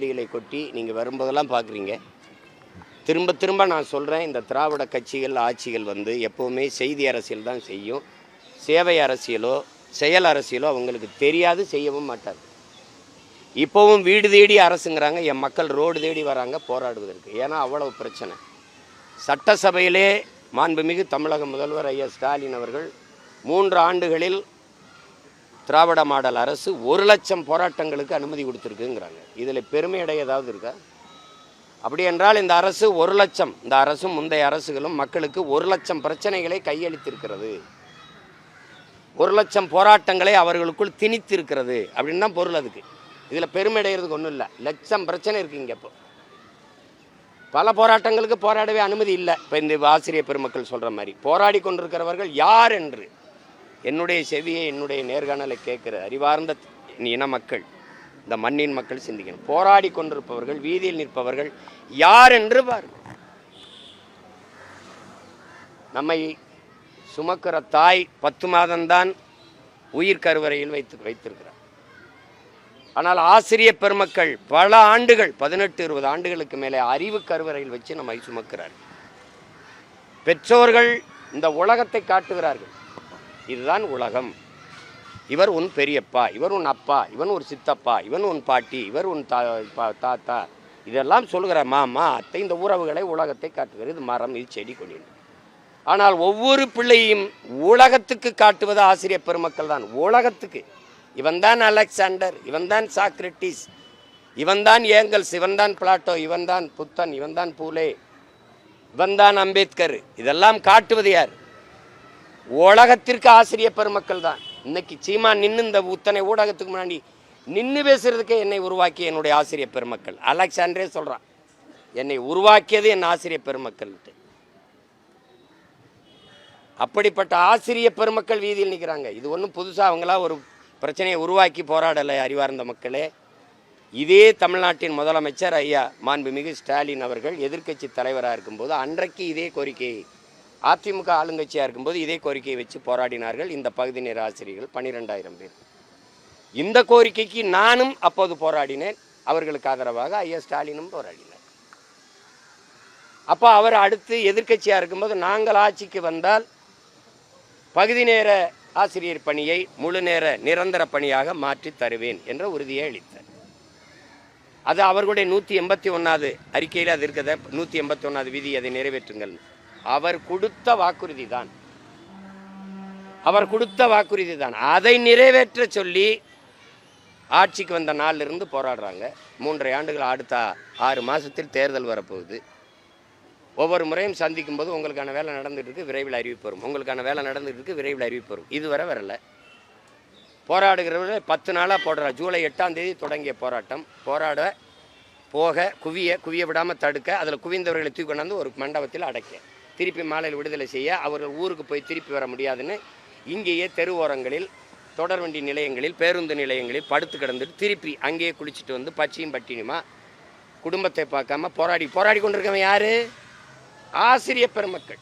கோடிகளை கொட்டி நீங்கள் வரும்போதெல்லாம் பார்க்குறீங்க திரும்ப திரும்ப நான் சொல்கிறேன் இந்த திராவிட கட்சிகள் ஆட்சிகள் வந்து எப்போவுமே செய்தி அரசியல் தான் செய்யும். சேவை அரசியலோ செயல் அரசியலோ அவங்களுக்கு தெரியாது செய்யவும் மாட்டார் இப்போவும் வீடு தேடி அரசுங்கிறாங்க என் மக்கள் ரோடு தேடி வராங்க போராடுவதற்கு. ஏன்னா அவ்வளவு பிரச்சனை. சட்டசபையிலே மாண்புமிகு தமிழக முதல்வர் ஐயா ஸ்டாலின் அவர்கள் மூன்று ஆண்டுகளில் திராவிட மாடல் அரசு ஒரு லட்சம் போராட்டங்களுக்கு அனுமதி கொடுத்துருக்குங்கிறாங்க. இதில் பெருமையடைய ஏதாவது இருக்கா? அப்படி என்றால் இந்த அரசு ஒரு லட்சம் இந்த அரசும் முந்தைய அரசுகளும் மக்களுக்கு ஒரு லட்சம் பிரச்சனைகளை கையளித்திருக்கிறது. ஒரு லட்சம் போராட்டங்களை அவர்களுக்குள் திணித்திருக்கிறது அப்படின்னு தான் பொருள் அதுக்கு. இதில் பெருமையடைகிறதுக்கு ஒன்றும் இல்லை. லட்சம் பிரச்சனை இருக்குது இங்கே இப்போ. பல போராட்டங்களுக்கு போராடவே அனுமதி இல்லை. இப்போ இந்த ஆசிரியர் பெருமக்கள் சொல்கிற மாதிரி. போராடி கொண்டிருக்கிறவர்கள் யார் என்று? என்னுடைய செவியை என்னுடைய நேர்காணலை கேட்குற அறிவார்ந்த இன மக்கள் இந்த மண்ணின் மக்கள் சிந்திக்கணும். போராடி கொண்டிருப்பவர்கள் வீதியில் நிற்பவர்கள் யார் என்று பாருங்கள். நம்மை சுமக்கிற தாய் பத்து மாதம்தான் உயிர் கருவறையில் வைத்து வைத்திருக்கிறார். ஆனால் ஆசிரியர் பெருமக்கள் பல ஆண்டுகள் பதினெட்டு இருபது ஆண்டுகளுக்கு மேலே அறிவு கருவறையில் வச்சு நம்மை சுமக்கிறார் பெற்றோர்கள் இந்த உலகத்தை காட்டுகிறார்கள். இதுதான் உலகம். இவர் உன் பெரியப்பா இவர் உன் அப்பா இவன் ஒரு சித்தப்பா இவன் உன் பாட்டி இவர் உன் தா பா- தாத்தா. இதெல்லாம் சொல்கிற மாமா அத்தை இந்த உறவுகளை உலகத்தை காட்டுகிறது. இது மரம் இது செடி கொடி. ஆனால் ஒவ்வொரு பிள்ளையும் உலகத்துக்கு காட்டுவது ஆசிரியர் பெருமக்கள் தான். உலகத்துக்கு. இவன்தான் அலெக்சாண்டர் இவன்தான் சாக்ரட்டிஸ் இவன்தான் ஏங்கல்ஸ் இவன்தான் பிளாட்டோ இவன்தான் புத்தன் இவன்தான் பூலே இவன்தான் அம்பேத்கர். இதெல்லாம் காட்டுவது யார்? உலகத்திற்கு ஆசிரியர் பெருமக்கள் தான் இன்னைக்கு சீமா நின்று இந்த உத்தனை ஊடகத்துக்கு முன்னாடி நின்று பேசுறதுக்கே என்னை உருவாக்கிய என்னுடைய ஆசிரியர் பெருமக்கள். அலெக்சாண்டரே சொல்கிறான் என்னை உருவாக்கியது என் ஆசிரியர் பெருமக்கள்ட்டு அப்படிப்பட்ட ஆசிரியர் பெருமக்கள் வீதியில் நிற்கிறாங்க இது ஒன்றும் புதுசாக அவங்களா ஒரு பிரச்சனையை உருவாக்கி போராடலை அறிவார்ந்த மக்களே. இதே தமிழ்நாட்டின் முதலமைச்சர் ஐயா மாண்புமிகு ஸ்டாலின் அவர்கள் எதிர்க்கட்சி தலைவராக இருக்கும்போது அன்றைக்கு இதே கோரிக்கையை அதிமுக ஆளுங்கட்சியாக இருக்கும்போது இதே கோரிக்கையை வச்சு போராடினார்கள். இந்த பகுதி நேர ஆசிரியர்கள் பன்னிரெண்டாயிரம் பேர். இந்த கோரிக்கைக்கு நானும் அப்போது போராடினேன். அவர்களுக்கு ஆதரவாக ஐயா ஸ்டாலினும் போராடினார். அப்போ அவர் அடுத்து எதிர்க்கட்சியாக இருக்கும்போது நாங்கள் ஆட்சிக்கு வந்தால் பகுதி நேர ஆசிரியர் பணியை முழு நேர நிரந்தர பணியாக மாற்றி தருவேன் என்ற உறுதியை அளித்தார். அது அவர்களுடைய நூற்றி எண்பத்தி ஒன்றாவது அறிக்கையில் அது இருக்கிறத நூற்றி எண்பத்தி ஒன்றாவது விதி அதை நிறைவேற்றுங்கள். அவர் கொடுத்த வாக்குறுதி தான் அவர் கொடுத்த வாக்குறுதி தான் அதை நிறைவேற்ற சொல்லி ஆட்சிக்கு வந்த நாளிலிருந்து போராடுறாங்க. மூன்றரை ஆண்டுகள் அடுத்த ஆறு மாதத்தில் தேர்தல் வரப்போகுது. ஒவ்வொரு முறையும் சந்திக்கும் போது உங்களுக்கான வேலை நடந்துட்டு இருக்கு விரைவில் அறிவிப்பு வரும். உங்களுக்கான வேலை நடந்துட்டு இருக்கு விரைவில் அறிவிப்பு வரும். இதுவரை வரல. போராடுகிறவர்கள் பத்து நாளாக போடுற. ஜூலை எட்டாம் தேதி தொடங்கிய போராட்டம். போராட போக குவிய குவிய விடாமல் தடுக்க அதில் குவிந்தவர்களை தூக்கி கொண்டாந்து ஒரு மண்டபத்தில் அடைக்க. திருப்பி மாலையில் விடுதலை செய்ய அவர்கள் ஊருக்கு போய் திருப்பி வர முடியாதுன்னு இங்கேயே தெரு ஓரங்களில் தொடர்வண்டி நிலையங்களில் பேருந்து நிலையங்களில் படுத்து கிடந்துட்டு திருப்பி அங்கேயே குளிச்சுட்டு வந்து பச்சையும் பட்டினியுமா குடும்பத்தை பார்க்காம போராடி போராடி கொண்டிருக்கவன் யார்? ஆசிரியர் பெருமக்கள்.